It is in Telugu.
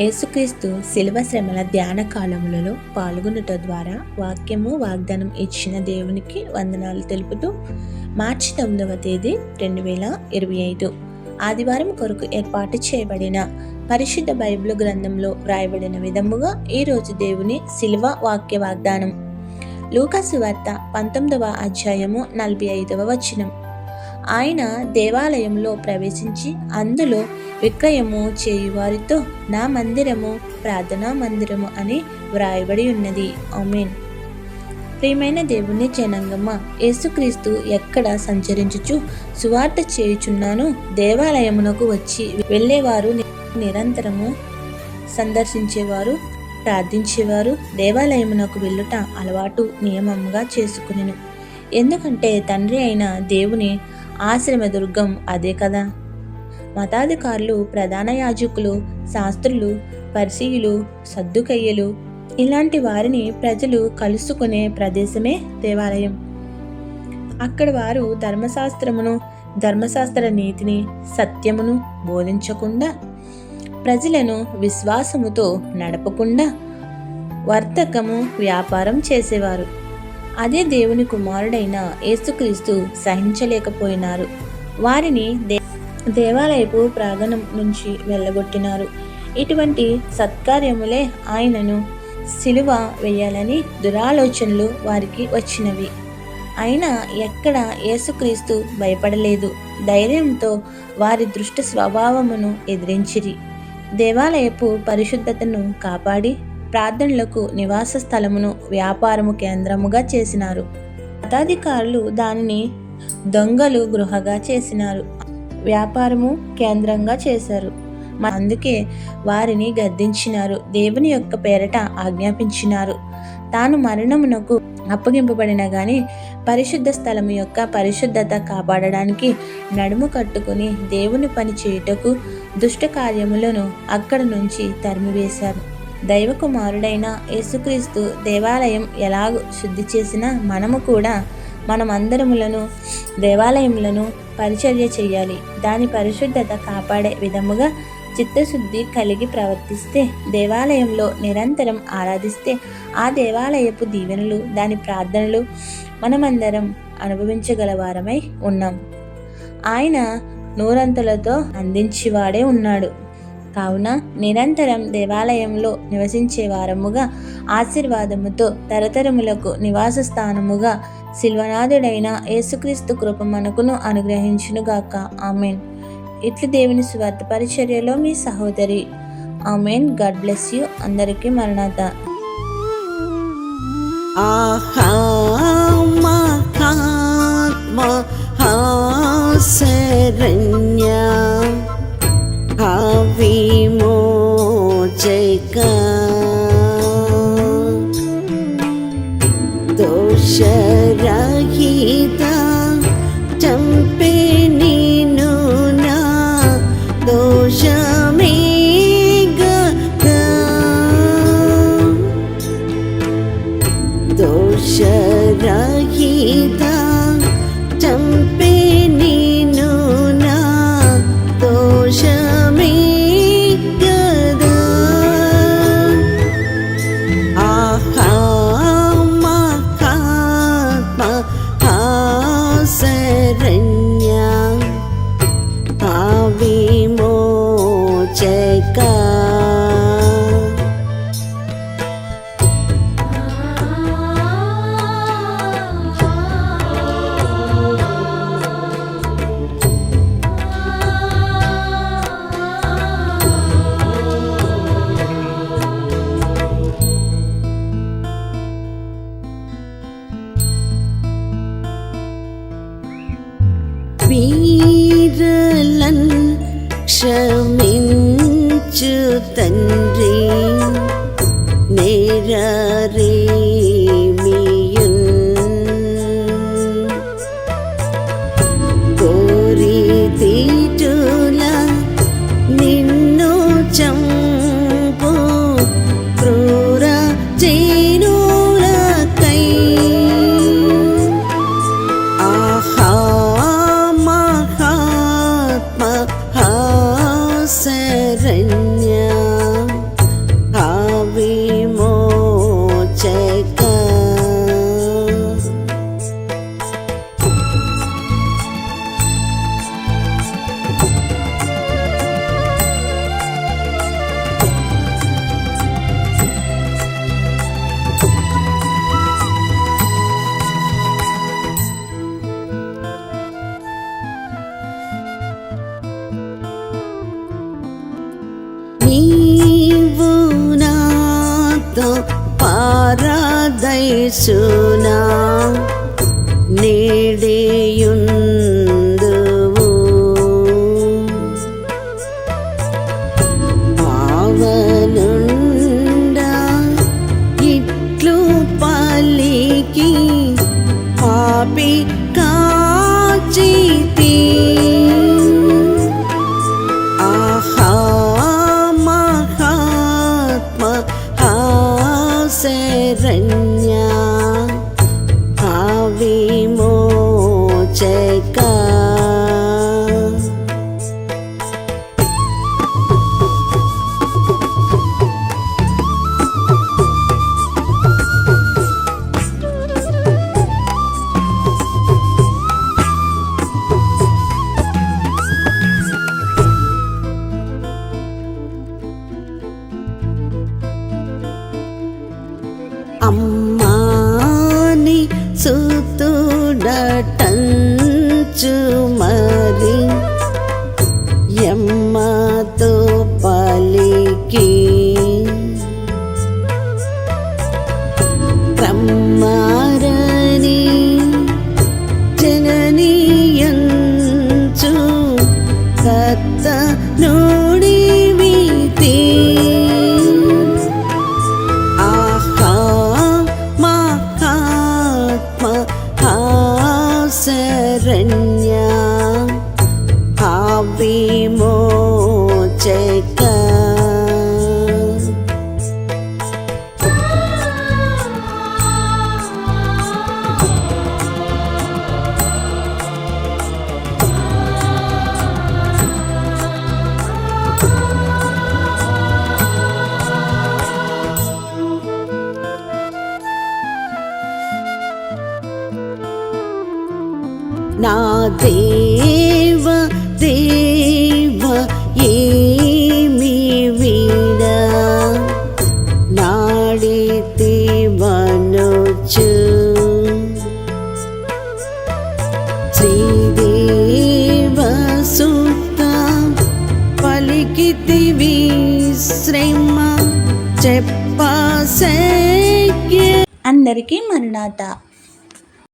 యేసుక్రీస్తు శిలువ శ్రమల ధ్యాన కాలములలో పాల్గొనుట ద్వారా వాక్యము వాగ్దానం ఇచ్చిన దేవునికి వందనాలు తెలుపుతూ మార్చి తొమ్మిదవ తేదీ రెండు వేల ఇరవై ఐదు ఆదివారం కొరకు ఏర్పాటు చేయబడిన పరిశుద్ధ బైబిల్ గ్రంథంలో వ్రాయబడిన విధముగా ఈరోజు దేవుని శిల్వ వాక్య వాగ్దానం. లూకాసు వార్త పంతొమ్మిదవ అధ్యాయము నలభై ఐదవ వచనం. ఆయన దేవాలయంలో ప్రవేశించి అందులో విక్రయము చేయువారితో నా మందిరము ప్రార్థనా మందిరము అని వ్రాయబడి ఉన్నది. అమీన్ ప్రియమైన దేవుని జనంగమ్మ యేసుక్రీస్తు ఎక్కడ సంచరించుచు సువార్త చేయుచున్నాను దేవాలయమునకు వచ్చి వెళ్ళేవారు ని- నిరంతరము సందర్శించేవారు ప్రార్థించేవారు దేవాలయమునకు వెళ్ళుట అలవాటు నియమంగా చేసుకునేను. ఎందుకంటే తండ్రి అయిన దేవుని ఆశ్రమ దుర్గం అదే కదా. మతాధికారులు ప్రధాన యాజకులు శాస్త్రులు పరిశీయులు సద్దుకయ్యలు ఇలాంటి వారిని ప్రజలు కలుసుకునే ప్రదేశమే దేవాలయం. అక్కడ వారు ధర్మశాస్త్రమును ధర్మశాస్త్ర నీతిని సత్యమును బోధించకుండా ప్రజలను విశ్వాసముతో నడపకుండా వర్తకము వ్యాపారం చేసేవారు. అదే దేవుని కుమారుడైన యేసుక్రీస్తు సహించలేకపోయినారు. వారిని దే దేవాలయపు ప్రాంగణం నుంచి వెళ్ళగొట్టినారు. ఇటువంటి సత్కార్యములే ఆయనను సిలువ వేయాలని దురాలోచనలు వారికి వచ్చినవి. అయినా ఎక్కడ యేసుక్రీస్తు భయపడలేదు. ధైర్యంతో వారి దృష్ట స్వభావమును ఎదిరించిరి. దేవాలయపు పరిశుద్ధతను కాపాడి ప్రార్థనలకు నివాస స్థలమును వ్యాపారము కేంద్రముగా చేసినారు. మతాధికారులు దానిని దొంగలు గృహగా చేసినారు. వ్యాపారము కేంద్రంగా చేశారు. అందుకే వారిని గద్దించినారు. దేవుని యొక్క పేరట ఆజ్ఞాపించినారు. తాను మరణమునకు అప్పగింపబడిన గాని పరిశుద్ధ స్థలము యొక్క పరిశుద్ధత కాపాడడానికి నడుము కట్టుకుని దేవుని పని చేయుటకు దుష్ట కార్యములను అక్కడ నుంచి తరిమివేశారు. దైవకుమారుడైన యేసుక్రీస్తు దేవాలయం ఎలాగో శుద్ధి చేసినా మనము కూడా మనమందరములను దేవాలయములను పరిచర్య చేయాలి. దాని పరిశుద్ధత కాపాడే విధముగా చిత్తశుద్ధి కలిగి ప్రవర్తిస్తే దేవాలయంలో నిరంతరం ఆరాధిస్తే ఆ దేవాలయపు దీవెనలు దాని ప్రార్థనలు మనమందరం అనుభవించగలవారమై ఉన్నాం. ఆయన నూరంతులతో అందించేవాడే ఉన్నాడు. కావున నిరంతరం దేవాలయంలో నివసించే వారముగా ఆశీర్వాదముతో తరతరములకు నివాస స్థానముగా శిల్వనాథుడైన యేసుక్రీస్తు కృప మనకును అనుగ్రహించునుగాక. ఆమెన్. ఇట్లు దేవుని స్వార్థ పరిచర్యలో మీ సహోదరి. ఆమెన్. God bless you. అందరికీ మరణాత. ఆహా మహాత్మ హాసరణ్య విమోచక Sẽ nỡ. క్షమించు తండ్రి నేరరేమియున్ పారదైసునా నేడేయుందువు నా దేవ దేవ ఏమి వీడ నాడితే వనొచ్చు శ్రీదేవ సుత పలికితివి శ్రమ చెప్ప అందరికీ మరణాత.